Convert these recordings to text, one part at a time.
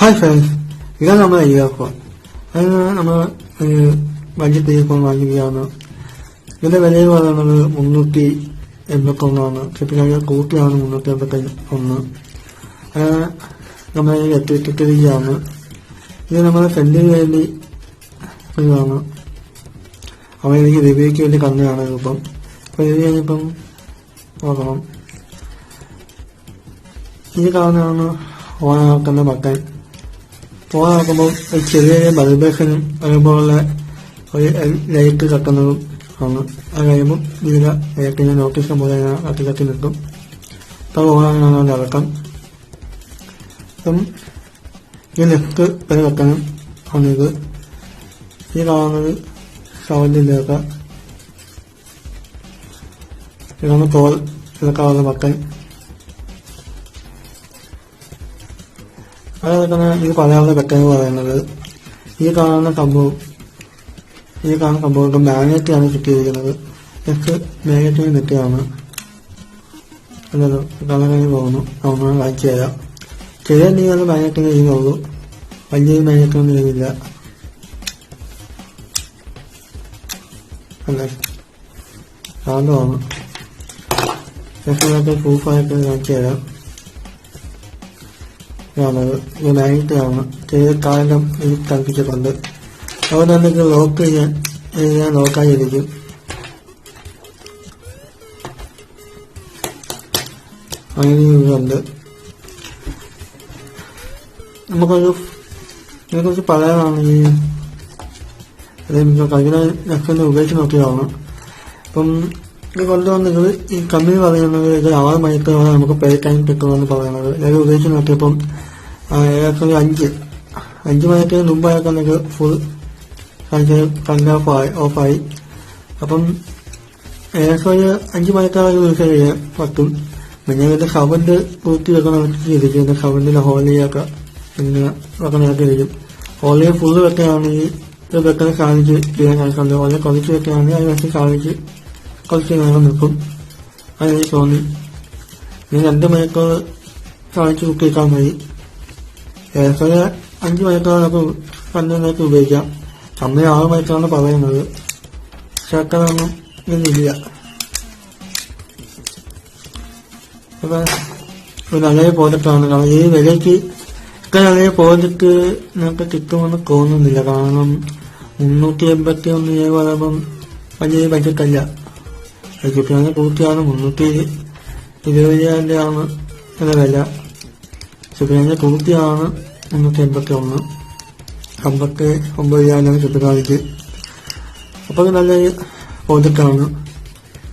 Hi friends ഇതാണ് നമ്മുടെ earphone അതിന് നമ്മൾ ഒരു ബഡ്ജറ്റ് ഇയർഫോൺ വാങ്ങിക്കുകയാണ്. ഇതിന്റെ വില എന്ന് പറയുന്നത് മുന്നൂറ്റി എൺപത്തി ഒന്നാണ് ചെപ്പിക്കാൻ കൂട്ടിയാണ് മുന്നൂറ്റി എൺപത്തി ഒന്ന് നമ്മൾ എത്തിയിട്ടിരിക്കുകയാണ്. ഇത് നമ്മുടെ ഫ്രണ്ടിന് വേണ്ടി ഇതാണ് അവൻ എനിക്ക് റിവ്യൂക്ക് വേണ്ടി കണ്ടതാണ് ഇപ്പം അപ്പൊ ഇത് കഴിഞ്ഞിപ്പം നോക്കണം ഇത് കാണുന്നതാണ് ഓണാക്കുന്ന ബട്ടൺ. ഓണാക്കുമ്പോൾ ഒരു ചെറിയ വൈബ്രേഷനും അതുപോലെ ഒരു ലൈറ്റ് കത്തുന്നതും ആണ്. അത് കഴിയുമ്പോൾ വിവിധ ലൈറ്റിന്റെ നോട്ടീസ് പോലെ കത്തി കത്തി നിൽക്കും അപ്പോൾ പോകാനാണ് അതിന്റെ അടക്കം അപ്പം ഈ ലെഫ്റ്റ് വരെ ആണ് ആണിത്. ഈ കാണുന്നത് സൗണ്ടിന്റെയൊക്കെ ഇതാണ് തോൽ ഇതൊക്കെ ബട്ടൺ അതുപോലെ തന്നെ ഈ പറയാനുള്ള പെട്ടെന്ന് പറയുന്നത് ഈ കാണുന്ന സംഭവം ഈ കാണുന്ന സംഭവം മാഗ്നറ്റാണ് കിട്ടിയിരിക്കുന്നത്. എക്സ് മാഗ്നറ്റിന് നെറ്റിയാണ് അല്ലല്ലോ കഴിഞ്ഞ് പോകുന്നു. നമ്മൾ വായിച്ചു തരാം ചെറിയ നീങ്ങുന്ന മാഗ്നറ്റിന് ചെയ്യുന്നുള്ളൂ. വലിയ മാഗ്നറ്റൊന്നും ചെയ്യുന്നില്ല. അല്ലേ? കാണുന്നു എക്സ് പ്രൂഫായിട്ട് കാണിച്ചു തരാം ആണ് ഇത് ആണ് ചെറിയ കാലം ഇത് തണുപ്പിച്ചിട്ടുണ്ട്. അതുകൊണ്ട് ഇത് ലോക്ക് ചെയ്യാൻ ഞാൻ നോക്കാതിരിക്കും. അങ്ങനെ ഇതുണ്ട് നമുക്കൊരു ഇതിനെക്കുറിച്ച് പറയാനാണെങ്കിൽ അതായത് കഴിഞ്ഞ ലക്ഷം ഉപയോഗിച്ച് നോക്കിയതാണ്. അപ്പം ഇത് കൊണ്ടുവന്നത് ഈ കമ്പനി പറയുന്നത് ഇത് ആറ് മണിക്കൂറാണ് നമുക്ക് പേ ടൈം കിട്ടുമെന്ന് പറയുന്നത്. ഞാൻ ഉപയോഗിച്ച് നോക്കിയപ്പം ഏകദേശം അഞ്ച്. അഞ്ച് മണിക്കൂർ മുമ്പായൊക്കെ നമുക്ക് ഫുൾ കണ്ട് ഓഫായി ഓഫായി അപ്പം ഏകദേശം ഒരു അഞ്ച് മണിക്കൂർ യൂസ് ചെയ്യാൻ പറ്റും പിന്നെ ഇതിന്റെ സൗണ്ട് പൂർത്തി വെക്കണം ചെയ്തിരിക്കും സൗണ്ടിന്റെ ഹോളിയൊക്കെ പിന്നെ വെക്കാനൊക്കെ ഇരിക്കും. ഹോളിയെ ഫുള്ള് വെക്കാനാണെങ്കിൽ ഇത് വെക്കാൻ സാധിച്ച് ചെയ്യാൻ സാധിക്കുന്നുണ്ട് ഹോളിയെ കുറച്ച് വെക്കാനാണെങ്കിൽ അത് വെച്ച് സാധിച്ച് കുറച്ച് നേരം നിൽക്കും. അതെനിക്ക് തോന്നി ഇനി രണ്ട് മണിക്കൂർ സാധിച്ച് വെക്കാൻ മതി. ഏകദേശം അഞ്ച് മണിക്കൂറൊക്കെ കണ്ണുനൊക്കെ ഉപയോഗിക്കാം. കമ്പനി ആറ് മണിക്കൂറാണ് പറയുന്നത്. ചേട്ടനൊന്നും ഇതില്ല അപ്പൊ ഒരു നല്ല പ്രോജക്റ്റാണ് കാരണം ഈ വിലയ്ക്ക് ഇത്ര നല്ല പ്രോജക്റ്റ് നമുക്ക് കിട്ടുമെന്ന് തോന്നുന്നില്ല. കാരണം മുന്നൂറ്റി എൺപത്തി ഒന്ന് രൂപ പറയുമ്പം വലിയ ബഡ്ജറ്റല്ല. കിട്ടുന്ന പൂർത്തിയാണ് മുന്നൂറ്റി ഇരുപത് രൂപയുടെ ആണ് വില. സുപ്രീമിന്റെ പൂർത്തിയാണ് മുന്നൂറ്റി എൺപത്തി ഒന്ന് അമ്പത്തി ഒമ്പത് രൂപയാണ് സുപ്രീമാനിക്ക് അപ്പൊ ഇത് നല്ലൊരു പ്രോജക്റ്റാണ്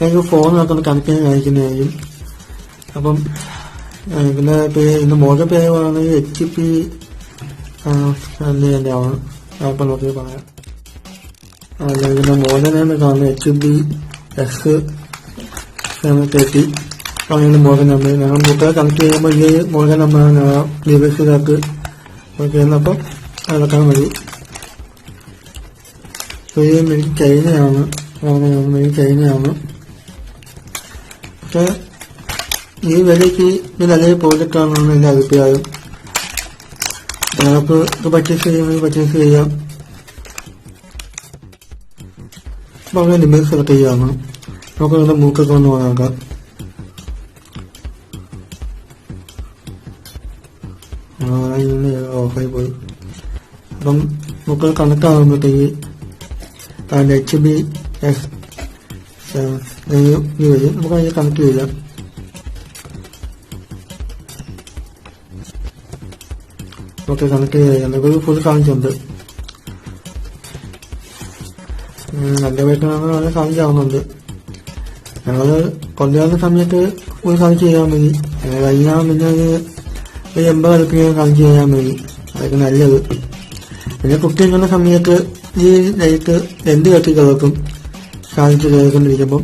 എനിക്ക് ഫോണിനൊക്കെ ഒന്ന് കണക്ട് ചെയ്യാൻ കാണിക്കുന്നതായിരിക്കും. അപ്പം ഇതിന്റെ പേര് ഇതിന്റെ മോഡൽ പേര് പറയുന്നത് എച്ച് പി ആണ് അപ്പം നോക്കി പറയാം. അല്ല ഇതിന്റെ മോഡലാണ് കാണുന്നത് എച്ച് ബി എസ് തേർട്ടി അങ്ങനെ മോഹൻ നമ്പർ ഞങ്ങൾ മുട്ട കണക്ട് ചെയ്യുമ്പോൾ ഈ മോഡൽ നമ്പറാണ് ഇതാക്ക് ഓക്കെ എന്നപ്പം അതൊക്കെ മതി മെയിൻ ചൈനയാണ് മെയിൻ ചൈനയാണ്. പക്ഷേ ഈ വിലയ്ക്ക് ഇത് പ്രോജക്റ്റ് ആണെന്നാണ് എന്റെ അഭിപ്രായം. ഞങ്ങൾക്ക് ഇത് പർച്ചേസ് ചെയ്യുമ്പോൾ പർച്ചേസ് ചെയ്യാം. അപ്പൊ അങ്ങനെ ലിമിറ്റ് സെലക്ട് ചെയ്യാമാണ് നമുക്ക് നമ്മുടെ മൂക്കൊക്കെ ഒന്ന് നോക്കാം ഓഫായി പോയി അപ്പം നമുക്ക് കണക്ട് ആകുമ്പോഴത്തേക്ക് അതിന്റെ എച്ച് ബി എസ് വരും നമുക്ക് അതിന് കണക്ട് ചെയ്യാം. ഓക്കെ കണക്ട് ചെയ്യാം. ഒരു ഫുൾ കാണിച്ചുണ്ട്. നല്ല വെക്കണമെന്ന് വളരെ കാണിച്ചാവുന്നുണ്ട് ഞങ്ങൾ കൊണ്ടുവരുന്ന സമയത്ത് ഫുൾ സാധിച്ചു ചെയ്യാൻ മതി. കഴിഞ്ഞാൽ പിന്നെ ഒരു എൺപത് കളിപ്പിക്കാൻ കണക്ട് ചെയ്യാൻ മതി. അതൊക്കെ നല്ലത്. പിന്നെ കുട്ടി എന്ന സമയത്ത് ഈ ലൈറ്റ് എന്ത് കത്തി കിടക്കും സാധിച്ച് കയറിക്കൊണ്ടിരിക്കുമ്പം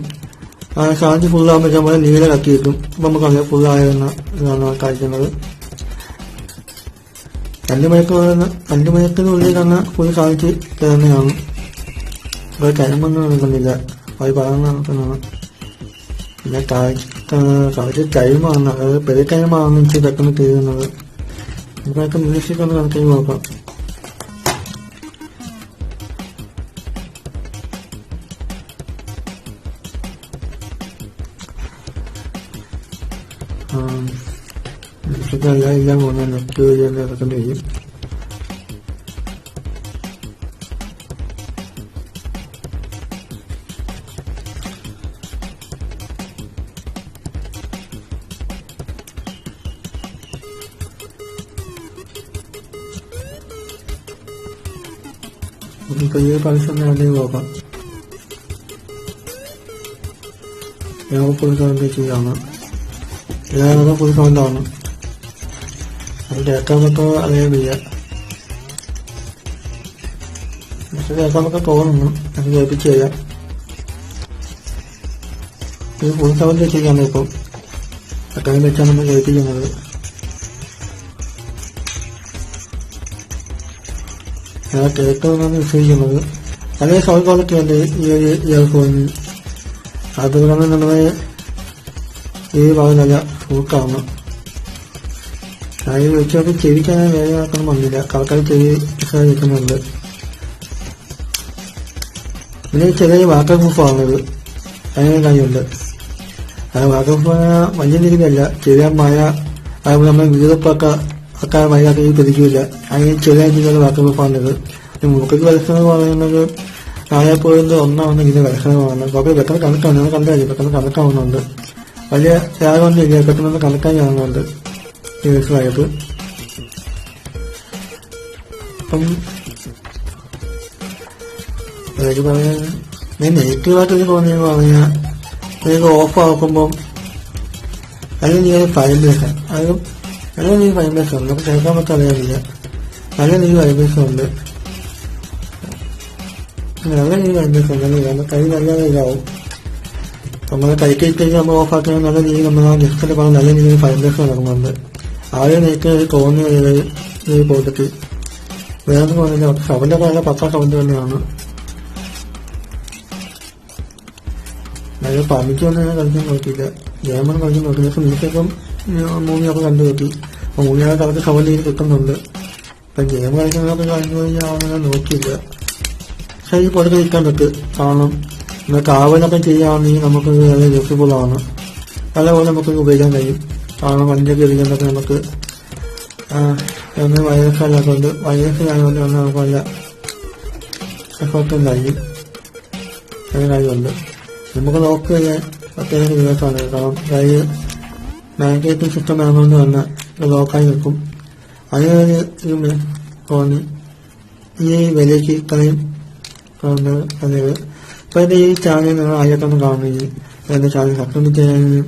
ആ കാണിച്ച് ഫുള്ളാകുമ്പോൾ നമ്മൾ നീല കത്തി കിട്ടും അപ്പം നമുക്ക് അങ്ങനെ ഫുള്ളായെന്ന ഇതാണ് കാണിക്കുന്നത് രണ്ട് മണിക്കൂർ രണ്ട് മണിക്കൂറിനുള്ളിൽ തന്നെ ഫുൾ സാധിച്ച് തരുന്നതാണ് ഒരു ടൈമൊന്നും നടക്കുന്നില്ല. അത് പറയുന്ന നടക്കുന്നതാണ്. പിന്നെ കാഴ്ച. ടൈമാണ് അതായത് പെരി ടൈമാണ് എനിക്ക് പെട്ടെന്ന് തീരുന്നത് നമുക്ക് മ്യൂസിക് ഒന്ന് കണക്ട് ചെയ്ത് നോക്കാം. മ്യൂസിക് എല്ലാം എല്ലാം നെറ്റ് വഴി തന്നെ ഇറക്കേണ്ടി വരും നമുക്ക് ഈ പ്രാവശ്യം തന്നെ നോക്കാം ഞങ്ങൾ ഫുൾ സൗണ്ട് ചെയ്യാണ് എല്ലാവരും ഫുൾ സൗണ്ടാണ് അത് പറ്റുമോ അറിയാൻ വയ്യ. പക്ഷെ പറ്റാൻ തോന്നുന്നു. അത് കേൾപ്പിച്ച് തരാം. ഇത് ഫുൾ സൗണ്ട് ചെയ്യാണ് ഇപ്പം. അത്രയും വെച്ചാണ് നമ്മൾ കേൾപ്പിക്കുന്നത്. ഞാൻ കേൾക്കുമെന്നാണ് വിശ്വസിക്കുന്നത് അതേ സൗണ്ട് ക്വാളിറ്റി ഉണ്ട് ഈ ഒരു ഇയർഫോണിന് അതുകൊണ്ടാണ് നമ്മുടെ ഈ ഭാഗമല്ല സൂക്കാവുന്നു അത് വെച്ചോട്ട് ചെവിക്കാൻ വേറെ ആക്കണം വന്നില്ല കറക്റ്റായി ചെവി നിൽക്കുന്നുണ്ട് പിന്നെ ചെറിയ വാട്ടർ പ്രൂഫാണത് അങ്ങനെ കാര്യമുണ്ട്. അത് വാട്ടർ പ്രൂഫ് വലിയ രീതിയിലല്ല ചെറിയ മഴ അതുപോലെ നമ്മൾ വീതപ്പൊക്കെ ഒക്കെ മഴയൊക്കെ പ്രതിക്കില്ല അങ്ങനെ ചെറിയ രീതിയിലുള്ള വാക്കുകൾ പറഞ്ഞത്. മൂക്കയ്ക്ക് എന്ന് പറയുന്നത് നാളെ പോയത് ഒന്നാവുന്ന ഇതിന്റെ വരയ്ക്കുന്നതാണ് കുറെ പെട്ടെന്ന് കണക്കാണ്. കണ്ടാൽ പെട്ടെന്ന് കണക്കാവുന്നുണ്ട്. വലിയ ത്യാഗമൊന്നും ഇല്ല. പെട്ടെന്ന് കണക്കാൻ കാണുന്നുണ്ട്. വയസ്സായത് അപ്പം എനിക്ക് പറയാൻ ഞാൻ നെഗറ്റീവായിട്ട് ഒരു തോന്നിയെന്ന് പറഞ്ഞാൽ നിങ്ങൾക്ക് ഓഫ് ആക്കുമ്പം അല്ലെങ്കിൽ നീ ഫൈബ്രേഷൻ അത് നല്ല ഈ ഫൈബ്രേഷൻ ഉണ്ട് നമുക്ക് കേൾക്കാൻ പറ്റാൻ അറിയാറില്ല നല്ല നീ വൈബ്രേഷൻ ഉണ്ട് നല്ല ഈ വൈബ്രേഷൻ ഉണ്ട് നമ്മുടെ കൈ നല്ല ഇതാവും നമ്മൾ കൈക്കേറ്റ് നമ്മൾ ഓഫ് ആക്കുന്ന നല്ല രീതിയിൽ നമ്മൾ ആ ഡിസ്കിന്റെ ഭാഗം നല്ല രീതിയിൽ ഫൈബ്രേഷൻ നടക്കുന്നുണ്ട് ആദ്യം എനിക്ക് തോന്നിയത് ഈ പോയിട്ട് വേറെ തോന്നില്ല സൗണ്ട് പറഞ്ഞ പത്താ സൗണ്ട് തന്നെയാണ് നല്ല പമിക്കൊന്നും ഞാൻ കളിക്കാൻ നോക്കിയില്ല ഗെയിമൊന്നും കളിക്കാൻ നോക്കില്ല പക്ഷെ മ്യൂസിക്കും മൂവിയൊക്കെ കണ്ടു കിട്ടി. അപ്പൊ മൂവിയൊക്കെ അവർക്ക് കവർ ചെയ്ത് കിട്ടുന്നുണ്ട്. അപ്പൊ ഗെയിം കളിക്കുന്നതൊക്കെ കഴിഞ്ഞു കഴിഞ്ഞാൽ അവനെ നോക്കിയില്ല. പക്ഷെ ഈ പുറത്ത് നിൽക്കാൻ പറ്റും കാരണം നമ്മൾ കാവലൊക്കെ ചെയ്യുകയാണെങ്കിൽ നമുക്ക് വളരെ യൂസ്ഫുൾ ആണ്. നല്ലപോലെ നമുക്ക് ഉപയോഗിക്കാൻ കഴിയും. കാരണം വണ്ടിയൊക്കെ ഇരിക്കുന്നതൊക്കെ നമുക്ക് ഒന്ന് വൈറസ് അല്ലാത്തതുകൊണ്ട് വൈറസ് ആയതുകൊണ്ട് തന്നെ നമുക്ക് നല്ല എഫർട്ട് ഉണ്ടായിരിക്കും അങ്ങനെ കാര്യമുണ്ട്. നമുക്ക് നോക്കുക ചെയ്യാൻ ദിവസമാണ്. കാരണം അതായത് മാഗ്നറ്റിക് സിസ്റ്റം ആയതുകൊണ്ട് തന്നെ ലോക്കായി നിൽക്കും. ഇത് തോന്നി. ഈ വിലയ്ക്ക് ഇത്രയും അതായത് ഇപ്പൊ ഈ ചാനൽ നിങ്ങൾ ആയിരത്തൊന്നും കാണുകയും എന്റെ ചാനൽ സബ്സ്ക്രൈബ് ചെയ്യാനും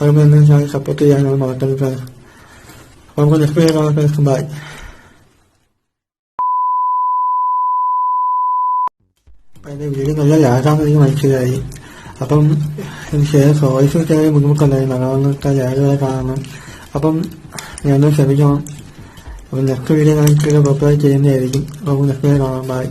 അതുപോലെ എന്റെ ചാനൽ സപ്പോർട്ട് ചെയ്യാനും മറക്കരുത് നമുക്ക് നെക്സ്റ്റ് കാണാൻ ബൈ അപ്പൊ എന്റെ വീഡിയോ നല്ല ലാഗാണെന്ന് മനസ്സിലായി. അപ്പം എനിക്ക് ഷെയർ വോയിസ് ചെറിയ ബുദ്ധിമുട്ടുണ്ടായിരുന്നു അതൊക്കെ ലാഗുകളെ കാണണം. അപ്പം ഞാനൊന്ന് ക്ഷമിക്കണം. അപ്പം നെക്സ്റ്റ് വീഡിയോ കാണിച്ചിട്ട് പ്രിപ്പയർ ചെയ്യുന്നതായിരിക്കും. അപ്പം നെക്സ്റ്റ് വീഡിയോ കാണാം. ബൈ